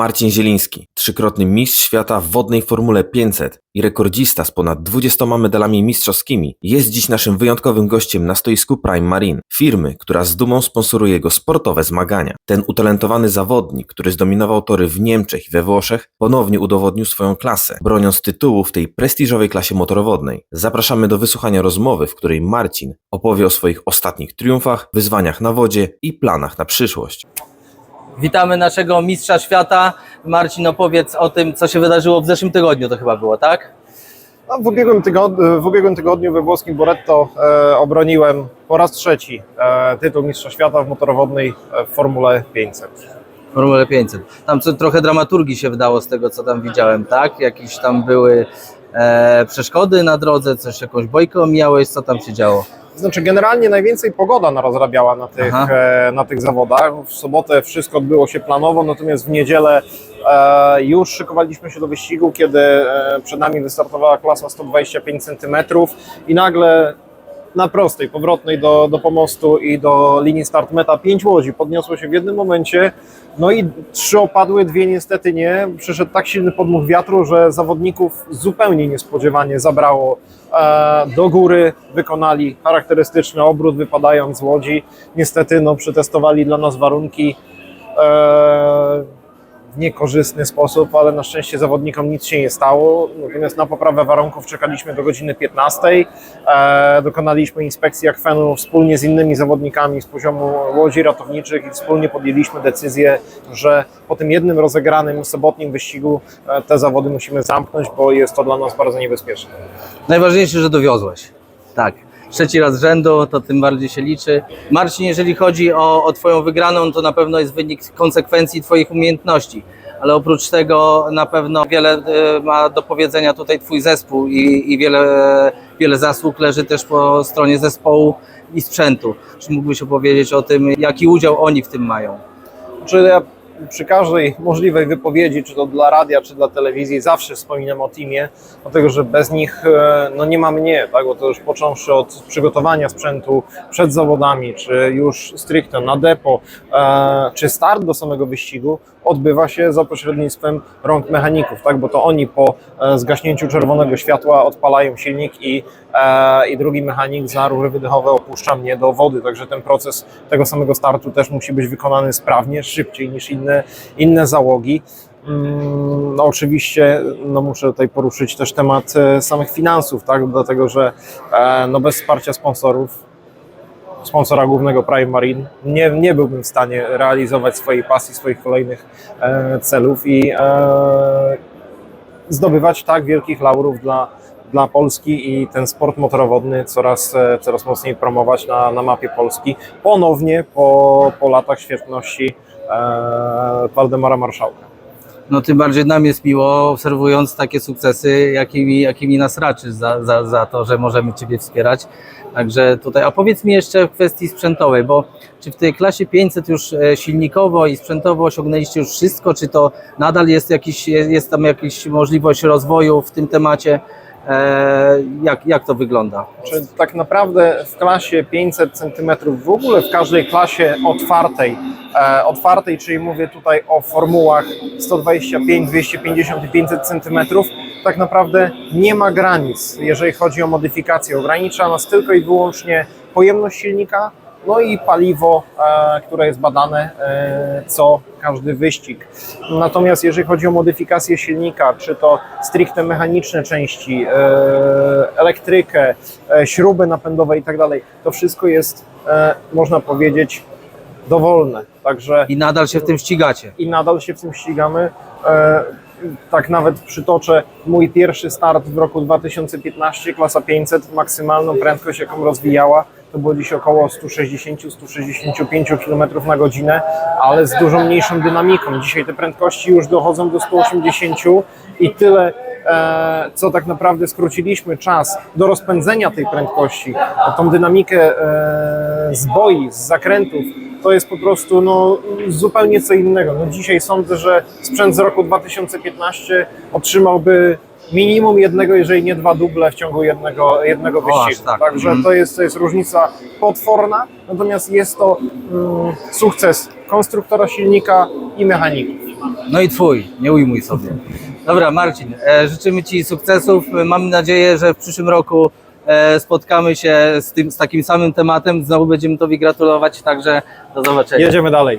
Marcin Zieliński, trzykrotny mistrz świata w wodnej Formule 500 i rekordzista z ponad 20 medalami mistrzowskimi, jest dziś naszym wyjątkowym gościem na stoisku Prime Marine, firmy, która z dumą sponsoruje jego sportowe zmagania. Ten utalentowany zawodnik, który zdominował tory w Niemczech i we Włoszech, ponownie udowodnił swoją klasę, broniąc tytułu w tej prestiżowej klasie motorowodnej. Zapraszamy do wysłuchania rozmowy, w której Marcin opowie o swoich ostatnich triumfach, wyzwaniach na wodzie i planach na przyszłość. Witamy naszego mistrza świata. Marcin, opowiedz o tym, co się wydarzyło w zeszłym tygodniu, to chyba było, tak? No, w, ubiegłym tygodniu, w ubiegłym tygodniu we włoskim Boretto e, obroniłem po raz trzeci e, tytuł Mistrza Świata w motorowodnej e, w Formule 500. Formule 500. Tam co, trochę dramaturgii się wydało z tego, co tam widziałem, tak? Jakieś tam były e, przeszkody na drodze, coś, jakąś bojkę omijałeś, co tam się działo? Znaczy generalnie najwięcej pogoda narozrabiała na tych, Aha. e, na tych zawodach. W sobotę wszystko odbyło się planowo, natomiast w niedzielę e, już szykowaliśmy się do wyścigu, kiedy e, przed nami wystartowała klasa 125 cm i nagle na prostej, powrotnej do, do pomostu i do linii start meta pięć łodzi podniosło się w jednym momencie, no i trzy opadły, dwie niestety nie. Przyszedł tak silny podmuch wiatru, że zawodników zupełnie niespodziewanie zabrało e, do góry, wykonali charakterystyczny obrót wypadając z łodzi. Niestety no, przetestowali dla nas warunki e, w niekorzystny sposób, ale na szczęście zawodnikom nic się nie stało. Natomiast na poprawę warunków czekaliśmy do godziny 15. E, dokonaliśmy inspekcji akwenu wspólnie z innymi zawodnikami z poziomu łodzi ratowniczych i wspólnie podjęliśmy decyzję, że po tym jednym rozegranym sobotnim wyścigu e, te zawody musimy zamknąć, bo jest to dla nas bardzo niebezpieczne. Najważniejsze, że dowiozłeś. Tak. Trzeci raz rzędu, to tym bardziej się liczy. Marcin, jeżeli chodzi o, o Twoją wygraną, to na pewno jest wynik konsekwencji Twoich umiejętności. Ale oprócz tego na pewno wiele e, ma do powiedzenia tutaj Twój zespół i, i wiele, wiele zasług leży też po stronie zespołu i sprzętu. Czy mógłbyś opowiedzieć o tym, jaki udział oni w tym mają? Czy ja przy każdej możliwej wypowiedzi, czy to dla radia, czy dla telewizji, zawsze wspominam o teamie, dlatego że bez nich e, no nie ma mnie, tak? bo to już począwszy od przygotowania sprzętu przed zawodami, czy już stricte na depo, e, czy start do samego wyścigu, odbywa się za pośrednictwem rąk mechaników, tak? bo to oni po e, zgaśnięciu czerwonego światła odpalają silnik i, i drugi mechanik za rury wydechowe opuszcza mnie do wody, także ten proces tego samego startu też musi być wykonany sprawnie, szybciej niż inne, inne załogi. Mm, No oczywiście no muszę tutaj poruszyć też temat e, samych finansów, tak? dlatego że e, no bez wsparcia sponsorów, sponsora głównego Prime Marine, nie, nie byłbym w stanie realizować swojej pasji, swoich kolejnych e, celów i e, zdobywać tak wielkich laurów dla, dla Polski i ten sport motorowodny coraz, e, coraz mocniej promować na, na mapie Polski. Ponownie po, po latach świetności e, Waldemara Marszałka. No tym bardziej nam jest miło, obserwując takie sukcesy, jakimi, jakimi nas raczysz za, za, za to, że możemy Ciebie wspierać. Także tutaj, a powiedz mi jeszcze w kwestii sprzętowej, bo czy w tej klasie 500 już e, silnikowo i sprzętowo osiągnęliście już wszystko, czy to nadal jest, jakiś, jest jest tam jakaś możliwość rozwoju w tym temacie? E, jak, jak to wygląda? Czy tak naprawdę w klasie 500 cm, w ogóle w każdej klasie otwartej, e, otwartej, czyli mówię tutaj o formułach 125, 250 i 500 cm, tak naprawdę nie ma granic, jeżeli chodzi o modyfikację. Ogranicza nas tylko i wyłącznie pojemność silnika, no i paliwo, e, które jest badane e, co każdy wyścig. Natomiast jeżeli chodzi o modyfikację silnika, czy to stricte mechaniczne części, e, elektrykę, śruby napędowe i tak dalej, to wszystko jest, można powiedzieć, dowolne. Także I nadal się w tym ścigacie. i nadal się w tym ścigamy. Tak nawet przytoczę mój pierwszy start w roku 2015, klasa 500, maksymalną prędkość jaką rozwijała to było dziś około 160-165 km na godzinę, ale z dużo mniejszą dynamiką. Dzisiaj te prędkości już dochodzą do 180 i tyle e, co tak naprawdę skróciliśmy czas do rozpędzenia tej prędkości, tą dynamikę e, zboi, z zakrętów, to jest po prostu no, zupełnie co innego. No, dzisiaj sądzę, że sprzęt z roku 2015 otrzymałby minimum jednego, jeżeli nie dwa duble w ciągu jednego, jednego wyścigu. tak. Także Mhm. to jest, to jest różnica potworna, natomiast jest to mm, sukces konstruktora silnika i mechaników. No i twój, nie ujmuj sobie. Dobra, Marcin, e, życzymy Ci sukcesów. Mamy nadzieję, że w przyszłym roku e, spotkamy się z, tym, z takim samym tematem. Znowu będziemy Tobie gratulować, także do zobaczenia. Jedziemy dalej.